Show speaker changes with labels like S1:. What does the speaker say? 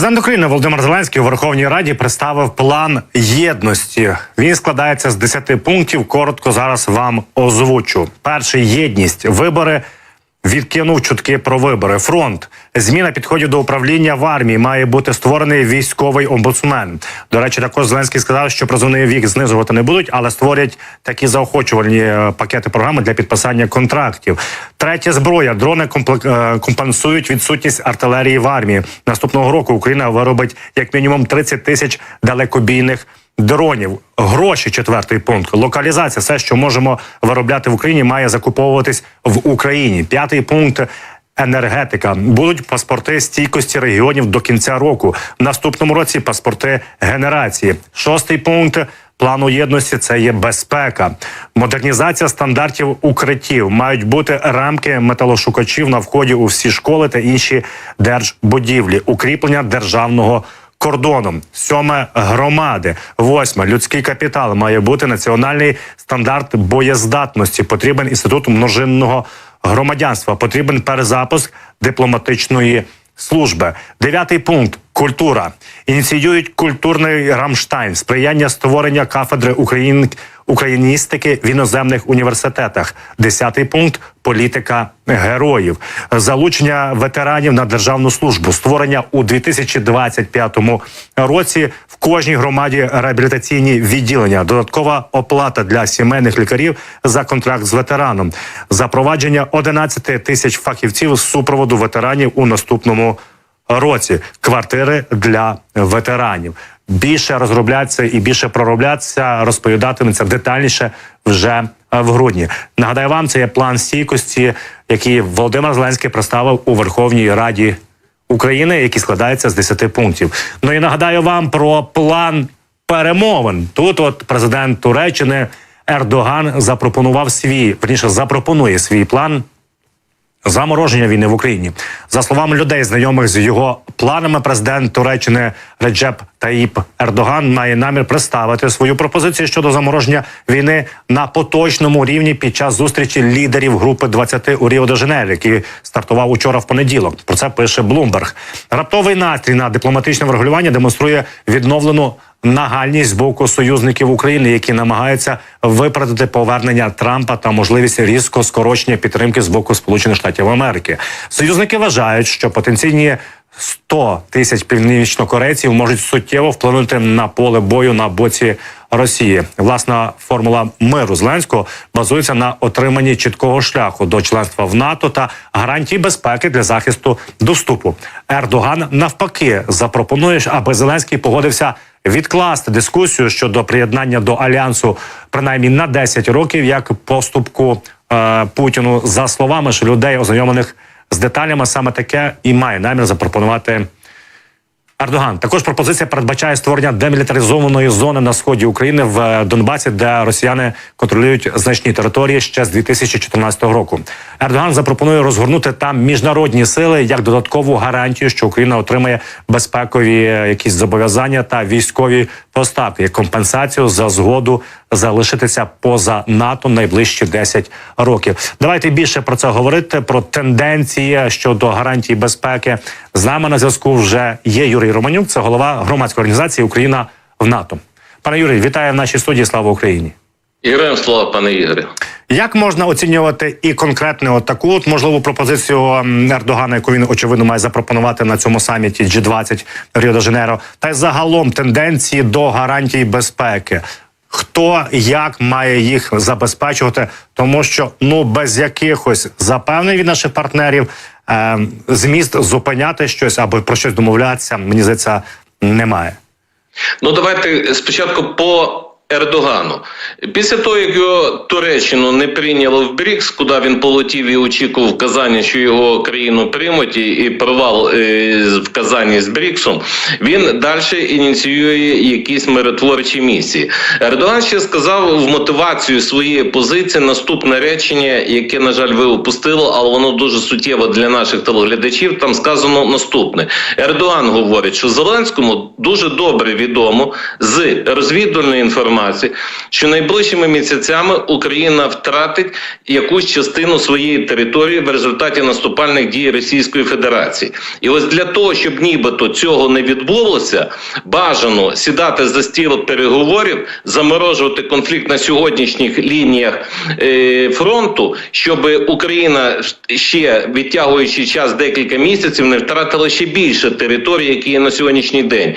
S1: Президент України Володимир Зеленський у Верховній Раді представив план єдності. Він складається з 10 пунктів. Коротко зараз вам озвучу. Перший єдність вибори. Відкинув чутки про вибори. Фронт зміна підходів до управління в армії має бути створений військовий омбудсмен. До речі, також Зеленський сказав, що призовний вік знижувати не будуть, але створять такі заохочувальні е, пакети програми для підписання контрактів. Третя зброя дрони е, компенсують відсутність артилерії в армії. Наступного року Україна виробить як мінімум 30 тисяч далекобійних. Дронів, гроші, четвертий пункт. Локалізація, все, що можемо виробляти в Україні, має закуповуватись в Україні. П'ятий пункт. Енергетика будуть паспорти стійкості регіонів до кінця року. В наступному році паспорти генерації. Шостий пункт плану єдності це є безпека. Модернізація стандартів укриттів мають бути рамки металошукачів на вході у всі школи та інші держбудівлі, укріплення державного кордоном. Сьоме громади. Восьме людський капітал має бути національний стандарт боєздатності. Потрібен інститут множинного громадянства. Потрібен перезапуск дипломатичної служби. Дев'ятий пункт. Культура. Ініціюють культурний Рамштайн, сприяння створення кафедри Україн... україністики в іноземних університетах. Десятий пункт політика героїв, залучення ветеранів на державну службу, створення у 2025 році в кожній громаді реабілітаційні відділення, додаткова оплата для сімейних лікарів за контракт з ветераном, запровадження 11 тисяч фахівців з супроводу ветеранів у наступному році квартири для ветеранів. Більше розробляться і більше проробляться, розповідатиметься детальніше вже е, в грудні. Нагадаю вам, це є план стійкості, який Володимир Зеленський представив у Верховній Раді України, який складається з 10 пунктів. Ну і нагадаю вам про план перемовин. Тут, от президент Туреччини Ердоган запропонував свій, верніше запропонує свій план Замороження війни в Україні. За словами людей, знайомих з його планами, президент Туреччини Реджеп Таїп Ердоган має намір представити свою пропозицію щодо замороження війни на поточному рівні під час зустрічі лідерів групи 20 у Ріо де Жанейро, який стартував учора в понеділок. Про це пише Блумберг. Раптовий настрій на дипломатичне врегулювання демонструє відновлену нагальність з боку союзників України, які намагаються виправдати повернення Трампа та можливість різко скорочення підтримки з боку Сполучених Штатів Америки. Союзники вважають, що потенційні 100 тисяч північнокорейців можуть суттєво вплинути на поле бою на боці Росії. Власна формула миру Зеленського базується на отриманні чіткого шляху до членства в НАТО та гарантій безпеки для захисту доступу. Ердоган навпаки запропонує, аби Зеленський погодився відкласти дискусію щодо приєднання до альянсу принаймні на 10 років, як поступку е, Путіну за словами ж людей, ознайомлених з деталями, саме таке і має намір запропонувати. Ердоган також пропозиція передбачає створення демілітаризованої зони на сході України в е, Донбасі, де росіяни контролюють значні території ще з 2014 року. Ердоган запропонує розгорнути там міжнародні сили як додаткову гарантію, що Україна отримає безпекові е, якісь зобов'язання та військові поставки як компенсацію за згоду залишитися поза НАТО найближчі 10 років. Давайте більше про це говорити. Про тенденції щодо гарантій безпеки. З нами на зв'язку вже є Юрій Романюк, це голова громадської організації Україна в НАТО. Пане Юрій, вітаю в нашій студії. Слава Україні.
S2: Героям слава, пане Ігорю.
S1: Як можна оцінювати і конкретно от таку от можливу пропозицію Ердогана, яку він очевидно має запропонувати на цьому саміті G20 Ріо де Жанейро, та й загалом тенденції до гарантій безпеки? Хто як має їх забезпечувати, тому що ну без якихось запевнень від наших партнерів е, зміст зупиняти щось або про щось домовлятися, мені здається, немає.
S2: Ну давайте спочатку по Ердогану. Після того, як його Туреччину не прийняли в БРІКС, куди він полетів і очікував вказання, що його країну приймуть, і, і провал е, в Казані з БРІКСом, він далі ініціює якісь миротворчі місії. Ердоган ще сказав в мотивацію своєї позиції наступне речення, яке, на жаль, ви опустили, але воно дуже суттєво для наших телеглядачів. Там сказано наступне: Ердоган говорить, що Зеленському дуже добре відомо з розвідувальної інформації інформацію, що найближчими місяцями Україна втратить якусь частину своєї території в результаті наступальних дій Російської Федерації. І ось для того, щоб нібито цього не відбулося, бажано сідати за стіл переговорів, заморожувати конфлікт на сьогоднішніх лініях е, фронту, щоб Україна ще відтягуючи час декілька місяців, не втратила ще більше території, які є на сьогоднішній день.